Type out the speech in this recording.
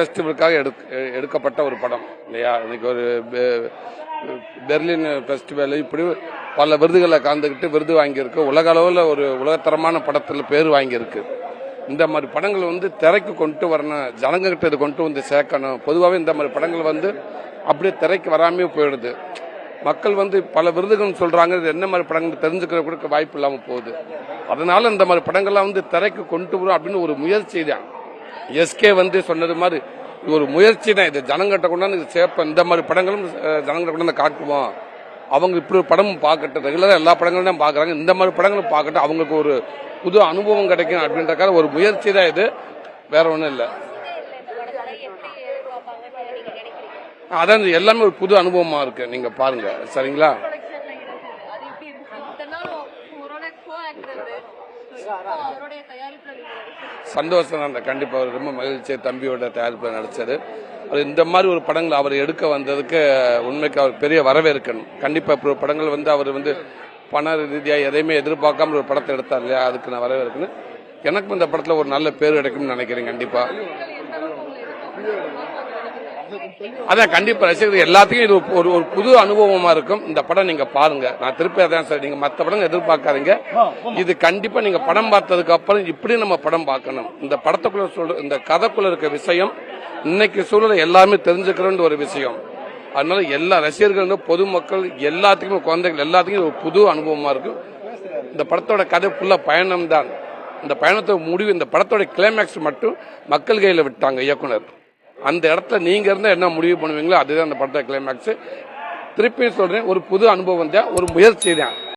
ஃபெஸ்டிவலுக்காக எடுக் எடுக்கப்பட்ட ஒரு படம் இல்லையா? இன்னைக்கு ஒரு பெர்லின் ஃபெஸ்டிவல் இப்படி பல விருதுகளை கலந்துக்கிட்டு விருது வாங்கியிருக்கு. உலக அளவில் ஒரு உலகத்தரமான படத்தில் பேர் வாங்கியிருக்கு. இந்த மாதிரி படங்கள் வந்து திரைக்கு கொண்டு வரணும் ஜனங்கக்கிட்ட இது கொண்டு வந்து சேர்க்கணும். பொதுவாகவே இந்த மாதிரி படங்கள் வந்து அப்படியே திரைக்கு வராமே போயிடுது. மக்கள் வந்து பல விருதுகள் சொல்கிறாங்க இது என்ன மாதிரி படங்கள் தெரிஞ்சுக்கிற கூட வாய்ப்பு இல்லாமல் போகுது. அதனால் இந்த மாதிரி படங்கள்லாம் வந்து திரைக்கு கொண்டு வரும் அப்படின்னு ஒரு முயற்சி தான் எஸ்கே வந்து சொன்னது மாதிரி ஒரு முயற்சி தான். இது ஜனங்கிட்ட கொண்டாந்து இது சேர்ப்பேன். இந்த மாதிரி படங்களும் ஜனங்கிட்ட கொண்டாந்து காட்டுவோம். அவங்க இப்படி ஒரு படம் பார்க்கட்டும். ரெகுலராக எல்லா படங்களும் தான் பார்க்குறாங்க. இந்த மாதிரி படங்களும் பார்க்கட்டும். அவங்களுக்கு ஒரு புது அனுபவம் கிடைக்கும் அப்படின்றக்காக ஒரு முயற்சி தான் இது. வேற ஒன்றும் இல்லை. அதான் இது எல்லாமே ஒரு புது அனுபவமாக இருக்கு. நீங்கள் பாருங்க. சரிங்களா? சந்தோஷம். தான் கண்டிப்பாக அவர் ரொம்ப மகிழ்ச்சி தம்பியோட தயாரிப்பில் நடிச்சது அது இந்த மாதிரி ஒரு படங்கள் அவர் எடுக்க வந்ததுக்கு உண்மைக்கு அவர் பெரிய வரவேற்கணும். கண்டிப்பாக இப்போ ஒரு படங்கள் வந்து அவர் வந்து பண ரீதியாக எதையுமே எதிர்பார்க்காம ஒரு படத்தை எடுத்தார் இல்லையா? அதுக்கு நான் வரவேற்கணும். எனக்கும் இந்த படத்தில் ஒரு நல்ல பேர் கிடைக்கும்னு நினைக்கிறேன். கண்டிப்பாக அதான் கண்டிப்பா ரசிகர்கள் எல்லாத்துக்கும் இது ஒரு ஒரு புது அனுபவமா இருக்கும். இந்த படம் நீங்க பாருங்க. நான் திருப்பி அதான் சார் நீங்க மத்த படம் எதிர்பார்க்காதீங்க. இது கண்டிப்பா நீங்க படம் பார்த்ததுக்கு அப்புறம் இப்படி நம்ம படம் பார்க்கணும். இந்த படத்துக்குள்ள சொல்ற இந்த கதைக்குள்ள இருக்க விஷயம் இன்னைக்கு சூழல எல்லாமே தெரிஞ்சுக்கிறோன்ற ஒரு விஷயம். அதனால எல்லா ரசிகர்களும் பொதுமக்கள் எல்லாத்துக்குமே குழந்தைகள் எல்லாத்துக்கும் ஒரு புது அனுபவமா இருக்கும் இந்த படத்தோட கதை ஃபுல்லா பயணம் தான் இந்த பயணத்தோட முடிவு இந்த படத்தோட கிளைமேக்ஸ் மட்டும் மக்கள் கையில் விட்டாங்க இயக்குனர். அந்த இடத்துல நீங்கள் இருந்தால் என்ன முடிவு பண்ணுவீங்களோ அதுதான் அந்த படத்தை கிளைமேக்ஸ் திருப்பியும் சொல்கிறேன் ஒரு புது அனுபவம் தான் ஒரு முயற்சி தான்.